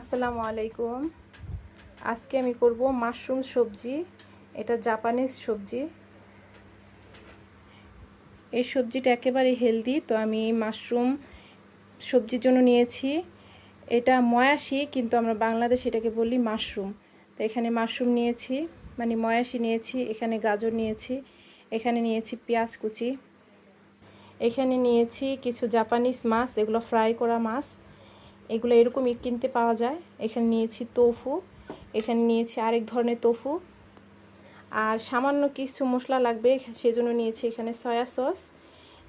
আসসালামু আলাইকুম। আজকে আমি করব মাশরুম সবজি, এটা জাপানিজ সবজি। এই সবজিটা একেবারে হেলদি, তো আমি মাশরুম সবজির জন্য নিয়েছি। এটা ময়াশি, কিন্তু আমরা বাংলাদেশ এটাকে বলি মাশরুম। তো এখানে মাশরুম নিয়েছি মানে ময়াশি নিয়েছি, এখানে গাজর নিয়েছি, এখানে নিয়েছি পেঁয়াজ কুচি। এখানে নিয়েছি কিছু জাপানিজ মাছ, এগুলো ফ্রাই করা মাছ। এগুলো এরকমই কিনতে পাওয়া যায়। এখানে নিয়েছি তোফু এখানে নিয়েছি আরেক ধরনের তোফু আর সামান্য কিছু মশলা লাগবে, সেজন্য নিয়েছি এখানে সয়া সস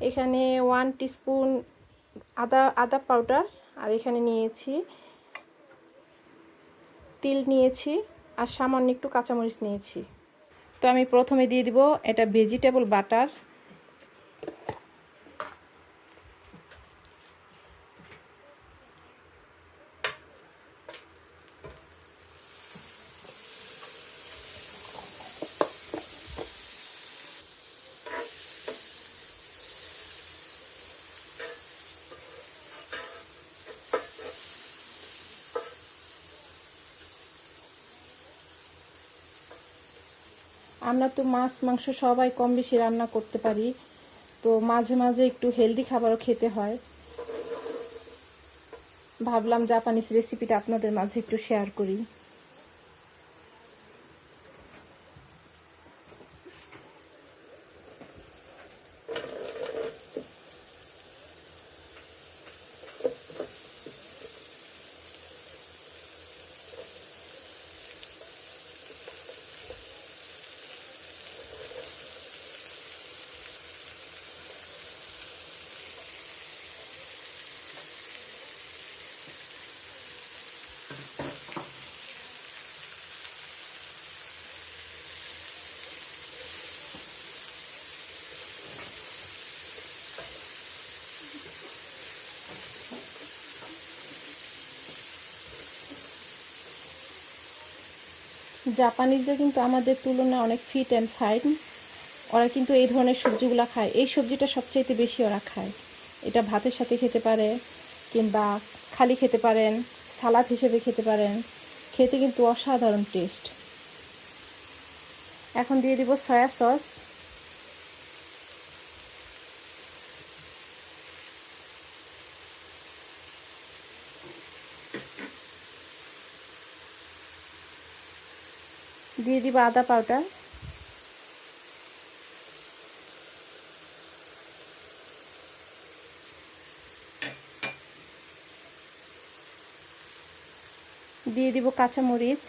এখানে ওয়ান টিস্পুন আদা আদা পাউডার আর এখানে নিয়েছি তিল নিয়েছি, আর সামান্য একটু কাঁচামরিচ নিয়েছি। তো আমি প্রথমে দিয়ে দিব এটা ভেজিটেবল বাটার আমরা তো মাছ, মাংস সবাই কম বেশি রান্না করতে পারি। তো মাঝে মাঝে একটু হেলদি খাবারও খেতে হয়। ভাবলাম জাপানিজ রেসিপিটা আপনাদের মাঝে একটু শেয়ার করি। জাপানিজরা কিন্তু আমাদের তুলনায় অনেক ফিট অ্যান্ড ফাইন ওরা কিন্তু এই ধরনের সবজিগুলো খায়। এই সবজিটা সবচাইতে বেশি ওরা খায়। এটা ভাতের সাথে খেতে পারে, কিংবা খালি খেতে পারেন, সালাদ হিসেবে খেতে পারেন। খেতে কিন্তু অসাধারণ টেস্ট এখন দিয়ে দিব সয়া সস দিয়ে দিব আদা পাউডার দিয়ে দিব কাঁচামরিচ.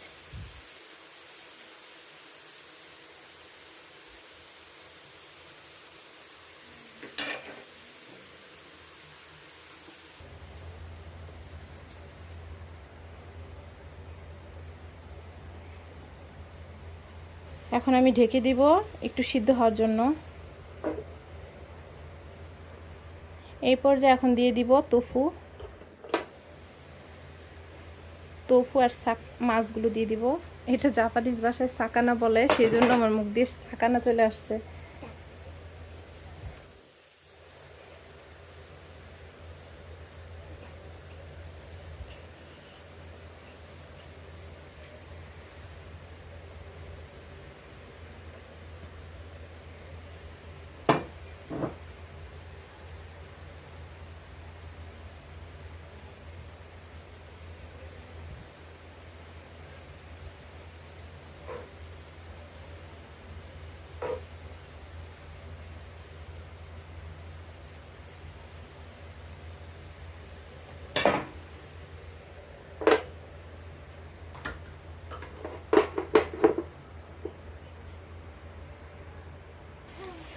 এখন আমি ঢেকে দিব একটু সিদ্ধ হওয়ার জন্য। এই পর্যায়ে এখন দিয়ে দিব তফু তফু আর শাক, মাছগুলো দিয়ে দিব। এটা জাপানিজ ভাষায় সাকানা বলে, সেই জন্য আমার মুখ দিয়ে সাকানা চলে আসছে।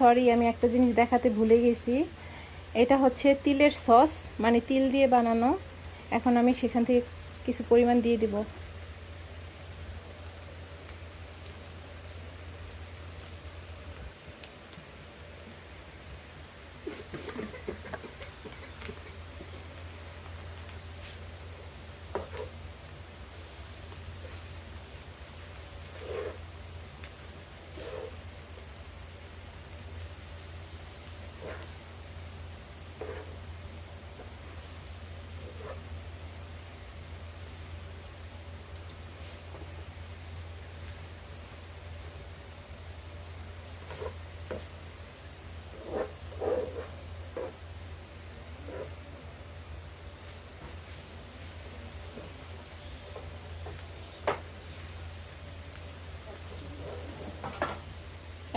সরি, আমি একটা জিনিস দেখাতে ভুলে গেছি। এটা হচ্ছে তিলের সস মানে তিল দিয়ে বানানো। এখন আমি সেখান থেকে কিছু পরিমাণ দিয়ে দিব।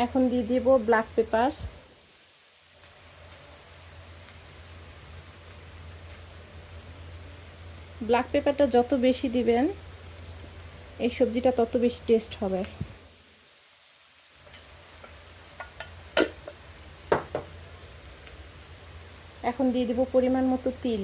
এখন দিয়ে দিব ব্ল্যাক পেপার ব্ল্যাক পেপারটা যত বেশি দিবেন, এই সবজিটা তত বেশি টেস্ট হবে। এখন দিয়ে দিব পরিমাণ মতো তিল।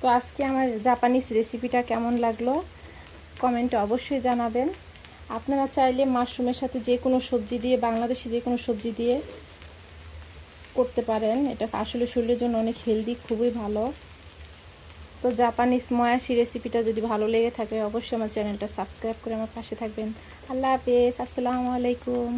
তো আজকে আমার জাপানিজ রেসিপিটা কেমন লাগল? কমেন্টে অবশ্যই জানাবেন। আপনারা চাইলে মাশরুমের সাথে যে কোনো সবজি দিয়ে, বাংলাদেশি যে কোনো সবজি দিয়ে করতে পারেন। এটা আসলে শরীরের জন্য অনেক হেলদি খুবই ভালো। তো জাপানিজ ময়াশি রেসিপিটা যদি ভালো লেগে থাকে, অবশ্যই আমার চ্যানেলটা সাবস্ক্রাইব করে আমার পাশে থাকবেন। আল্লাহ হাফেজ, আসসালামু আলাইকুম।